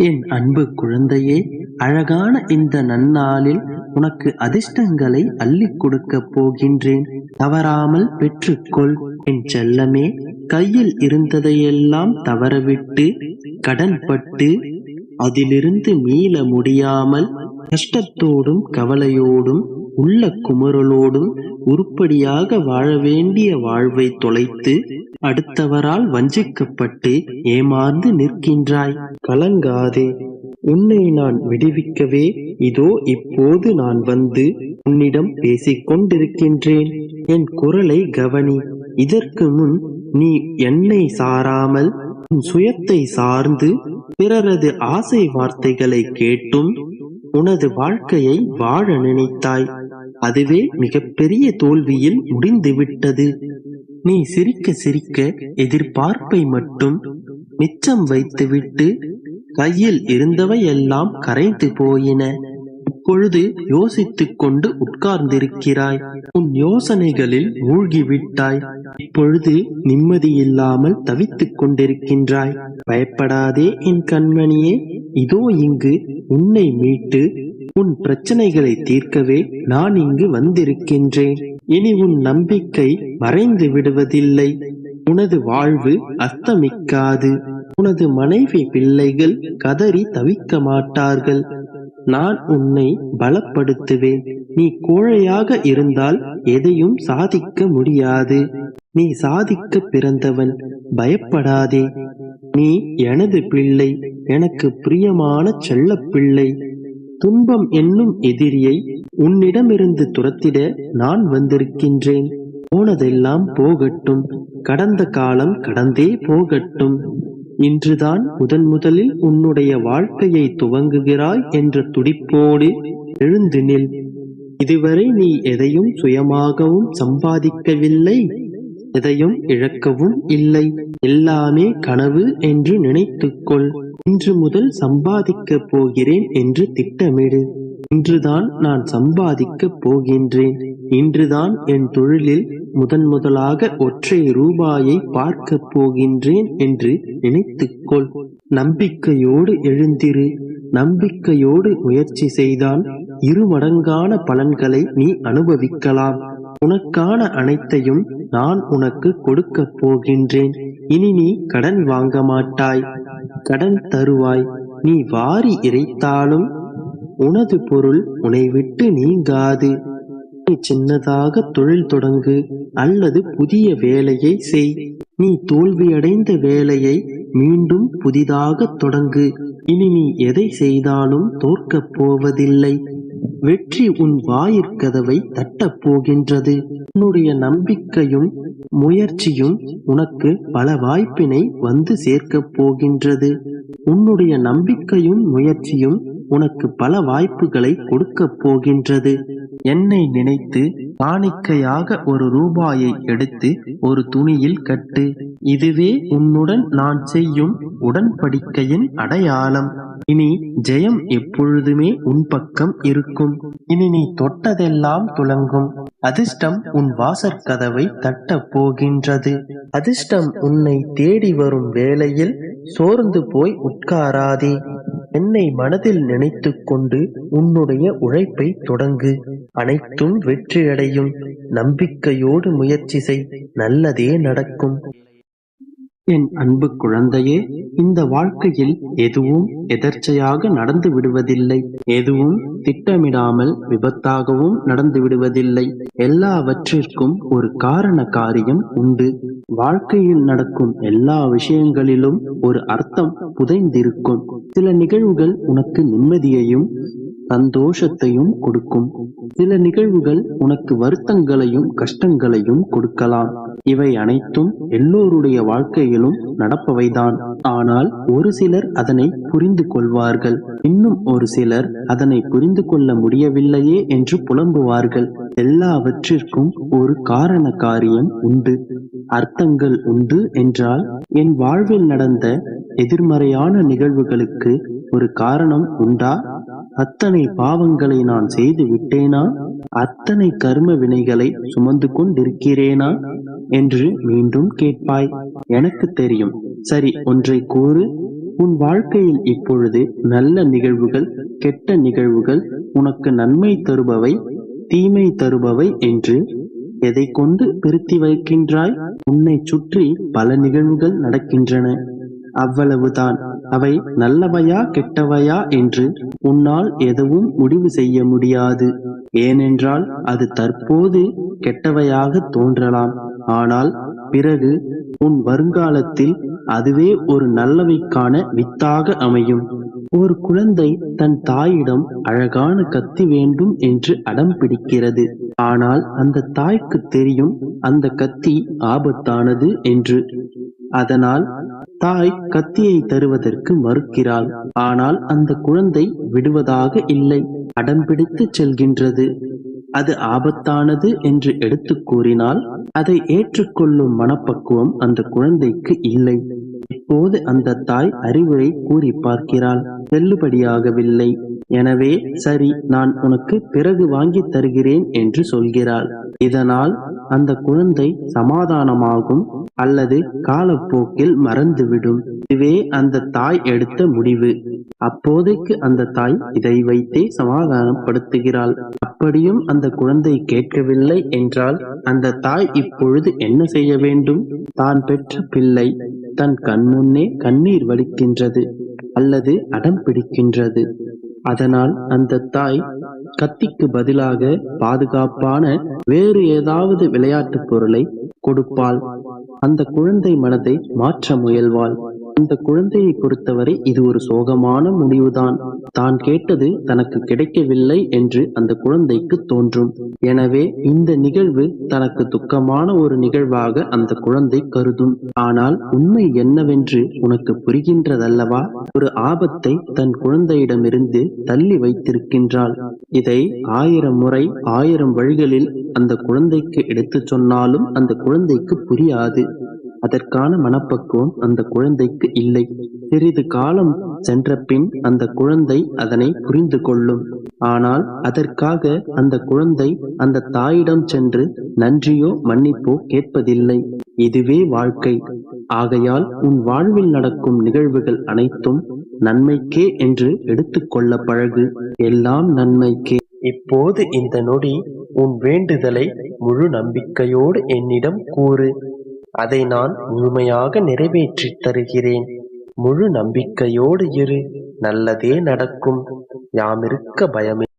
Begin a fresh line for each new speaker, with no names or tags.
என் அன்பு குழந்தையே அழகான இந்த நன்னாளில் உனக்கு அதிர்ஷ்டங்களை அள்ளி கொடுக்கப் போகின்றேன். தவறாமல் பெற்றுக்கொள். என் செல்லமே கையில் இருந்ததையெல்லாம் தவறவிட்டு கடன்பட்டு அதிலிருந்து மீள முடியாமல் கஷ்டத்தோடும் கவலையோடும் உள்ள குமரலோடும் உருப்படியாக வாழ வேண்டிய வாழ்வை தொலைத்து அடுத்தவரால் வஞ்சிக்கப்பட்டு ஏமாந்து நிற்கின்றாய். கலங்காதே. உன்னை நான் விடுவிக்கவே இதோ இப்போது நான் வந்து உன்னிடம் பேசிக் கொண்டிருக்கின்றேன் என் குரலை கவனி. இதற்கு முன் நீ என்னை சாராமல் உன் சுயத்தை சார்ந்து பிறரது ஆசை வார்த்தைகளை கேட்டும் உனது வாழ்க்கையை வாழ நினைத்தாய். அதுவே மிகப்பெரிய தோல்வியில் முடிந்துவிட்டது. நீ சிரிக்க சிரிக்க எதிர்பார்ப்பை மட்டும் மிச்சம் வைத்துவிட்டு கையில் இருந்தவையெல்லாம் கரைந்து போயின. இப்பொழுது யோசித்துக் கொண்டு உட்கார்ந்திருக்கிறாய். உன் யோசனைகளில் மூழ்கிவிட்டாய். இப்பொழுது நிம்மதியில்லாமல் தவித்துக் கொண்டிருக்கின்றாய். பயப்படாதே என் கண்மணியே. இதோ இங்கு உன்னை மீட்டு உன் பிரச்சனைகளை தீர்க்கவே நான் இங்கு வந்திருக்கின்றேன். இனி உன் நம்பிக்கை மறைந்து விடுவதில்லை. உனது வாழ்வு அஸ்தமிக்காது. உனது மனைவி பிள்ளைகள் கதறி தவிக்க மாட்டார்கள். நான் உன்னை பலப்படுத்துவேன். நீ கோழையாக இருந்தால் எதையும் சாதிக்க முடியாது. நீ சாதிக்க பிறந்தவன். பயப்படாதே. நீ எனது பிள்ளை எனக்கு பிரியமான செல்ல பிள்ளை. துன்பம் என்னும் எதிரியை உன்னிடமிருந்து துரத்திட நான் வந்திருக்கின்றேன். போனதெல்லாம் போகட்டும் கடந்த காலம் கடந்தே போகட்டும். இன்றுதான் முதன் முதலில் உன்னுடைய வாழ்க்கையை துவங்குகிறாய் என்ற துடிப்போடு எழுந்து நில். இதுவரை நீ எதையும் சுயமாகவும் சம்பாதிக்கவில்லை. எதையும் இழக்கவும் இல்லை. எல்லாமே கனவு என்று நினைத்துக்கொள். இன்று முதல் சம்பாதிக்கப் போகிறேன் என்று திட்டமிடு. இன்றுதான் நான் சம்பாதிக்கப் போகின்றேன். இன்றுதான் என் தொழிலில் முதன் முதலாக ஒற்றை ரூபாயை பார்க்கப் போகின்றேன் என்று நினைத்துக்கொள். நம்பிக்கையோடு எழுந்திரு. நம்பிக்கையோடு முயற்சி செய்தால் இருமடங்கான பலன்களை நீ அனுபவிக்கலாம். உனக்கான அனைத்தையும் நான் உனக்கு கொடுக்கப் போகின்றேன். இனி நீ கடன் வாங்க மாட்டாய் கடன் தருவாய். நீ வாரி இறைத்தாலும் உனது பொருள் உன்னை விட்டு நீங்காது. நீ சின்னதாக தொழில் தொடங்கு அல்லது புதிய வேலையை செய். நீ தோல்வியடைந்த வேலையை மீண்டும் புதிதாக தொடங்கு. இனி நீ எதை செய்தாலும் தோற்கப் போவதில்லை. வெற்றி உன் வாயிற்கதவை தட்டப் போகின்றது. உன்னுடைய நம்பிக்கையும் முயற்சியும் உனக்கு பல வாய்ப்பினை வந்து சேர்க்கப் போகின்றது. உன்னுடைய நம்பிக்கையும் முயற்சியும் உனக்கு பல வாய்ப்புகளை கொடுக்கப் போகின்றது. என்னை நினைத்து காணிக்கையாக ஒரு ரூபாயை எடுத்து ஒரு துணியில் கட்டு. இதுவே உன்னுடன் நான் செய்யும் உடன்படிக்கையின் அடையாளம். இனி ஜெயம் எப்பொழுதுமே உன் பக்கம் இருக்கும். இனி நீ தொட்டதெல்லாம் துலங்கும். அதிர்ஷ்டம் உன் வாசற்கதவை தட்ட போகின்றது. அதிர்ஷ்டம் உன்னை தேடி வரும் வேளையில் சோர்ந்து போய் உட்காராதே. என்னை மனதில் நினைத்து கொண்டு உன்னுடைய உழைப்பை தொடங்கு. அனைத்தும் வெற்றியடையும். நம்பிக்கையோடு முயற்சி செய். நல்லதே நடக்கும். என் அன்பு குழந்தையே இந்த வாழ்க்கையில் எதுவும் எதர்ச்சையாக நடந்து விடுவதில்லை. எதுவும் திட்டமிடாமல் விபத்தாகவும் நடந்து விடுவதில்லை. எல்லாவற்றிற்கும் ஒரு காரண காரியம் உண்டு. வாழ்க்கையில் நடக்கும் எல்லா விஷயங்களிலும் ஒரு அர்த்தம் புதைந்திருக்கும். சில நிகழ்வுகள் உனக்கு நிம்மதியையும் சந்தோஷத்தையும் கொடுக்கும். சில நிகழ்வுகள் உனக்கு வருத்தங்களையும் கஷ்டங்களையும் கொடுக்கலாம். இவை அனைத்தும் எல்லோருடைய வாழ்க்கையிலும் நடப்பவைதான். ஆனால் ஒரு சிலர் அதனை புரிந்து கொள்வார்கள். இன்னும் ஒரு சிலர் அதனை புரிந்து கொள்ள முடியவில்லையே என்று புலம்புவார்கள். எல்லாவற்றிற்கும் ஒரு காரண காரியம் உண்டு. அர்த்தங்கள் உண்டு என்றால் என் வாழ்வில் நடந்த எதிர்மறையான நிகழ்வுகளுக்கு ஒரு காரணம் உண்டா? அத்தனை பாவங்களை நான் செய்து விட்டேனா? அத்தனை கர்ம வினைகளை சுமந்து கொண்டிருக்கிறேனா? என்று மீண்டும் கேட்பாய். எனக்கு தெரியும். சரி ஒன்றை கூறு. உன் வாழ்க்கையில் இப்பொழுது நல்ல நிகழ்வுகள் கெட்ட நிகழ்வுகள் உனக்கு நன்மை தருபவை தீமை தருபவை என்று எதை கொண்டு பிரித்தி வைக்கின்றாய்? உன்னை சுற்றி பல நிகழ்வுகள் நடக்கின்றன. அவ்வளவுதான். அவை நல்லவையா கெட்டவையா என்று உன்னால் எதுவும் முடிவு செய்ய முடியாது. ஏனென்றால் அது தற்போது கெட்டவையாக தோன்றலாம். ஆனால் பிறகு உன் வருங்காலத்தில் அதுவே ஒரு நல்லவைக்கான வித்தாக அமையும். ஒரு குழந்தை தன் தாயிடம் அழகான கத்தி வேண்டும் என்று அடம் பிடிக்கிறது. ஆனால் அந்த தாய்க்கு தெரியும் அந்த கத்தி ஆபத்தானது என்று. அதனால் தாய் கத்தியை தருவதற்கு மறுக்கிறாள். ஆனால் அந்த குழந்தை விடுவதாக இல்லை. அடம்பிடித்து செல்கின்றது. அது ஆபத்தானது என்று எடுத்து கூறினால் அதை ஏற்றுக்கொள்ளும் மனப்பக்குவம் அந்த குழந்தைக்கு இல்லை. இப்போது அந்த தாய் அறிவுரை கூறி பார்க்கிறாள். செல்லுபடியாகவில்லை. எனவே சரி நான் உனக்கு பிறகு வாங்கி தருகிறேன் என்று சொல்கிறாள். இதனால் அந்த குழந்தை சமாதானமாகும் அல்லது காலப்போக்கில் மறந்துவிடும். இதுவே அந்த தாய் எடுத்த முடிவு. அப்போதைக்கு அந்த தாய் இதை வைத்தே சமாதானப்படுத்துகிறாள். அப்படியும் அந்த குழந்தை கேட்கவில்லை என்றால் அந்த தாய் இப்பொழுது என்ன செய்ய வேண்டும்? தான் பெற்ற பிள்ளை. தன் கண்முன்னே கண்ணீர் வலிக்கின்றது அல்லது அடம் பிடிக்கின்றது. அதனால் அந்த தாய் கத்திக்கு பதிலாக பாதுகாப்பான வேறு ஏதாவது விளையாட்டு பொருளை கொடுப்பாள். அந்த குழந்தை மனதை மாற்ற முயல்வாள். அந்த குழந்தையை பொறுத்தவரை இது ஒரு சோகமான முடிவுதான். தான் கேட்டது தனக்கு கிடைக்கவில்லை என்று அந்த குழந்தைக்கு தோன்றும். எனவே இந்த நிகழ்வு தனக்கு துக்கமான ஒரு நிகழ்வாக அந்த குழந்தை கருதும். ஆனால் உண்மை என்னவென்று உனக்கு புரிகின்றதல்லவா? ஒரு ஆபத்தை தன் குழந்தையிடமிருந்து தள்ளி வைத்திருக்கின்றாள். இதை ஆயிரம் முறை ஆயிரம் வழிகளில் அந்த குழந்தைக்கு எடுத்துச் சொன்னாலும் அந்த குழந்தைக்கு புரியாது. அதற்கான மனப்பக்குவம் அந்த குழந்தைக்கு இல்லை. சிறிது காலம் சென்ற பின் அந்த குழந்தை அதனை புரிந்து கொள்ளும். ஆனால் அதற்காக அந்த குழந்தை அந்த தாயிடம் சென்று நன்றியோ மன்னிப்போ கேட்பதில்லை. இதுவே வாழ்க்கை. ஆகையால் உன் வாழ்வில் நடக்கும் நிகழ்வுகள் அனைத்தும் நன்மைக்கே என்று எடுத்துக்கொள்ள பழகு. எல்லாம் நன்மைக்கே. இப்போது இந்த நொடி உன் வேண்டுதலை முழு நம்பிக்கையோடு என்னிடம் கூறு. அதை நான் முழுமையாக நிறைவேற்றித் தருகிறேன். முழு நம்பிக்கையோடு இரு. நல்லதே நடக்கும். யாமிருக்க பயமே.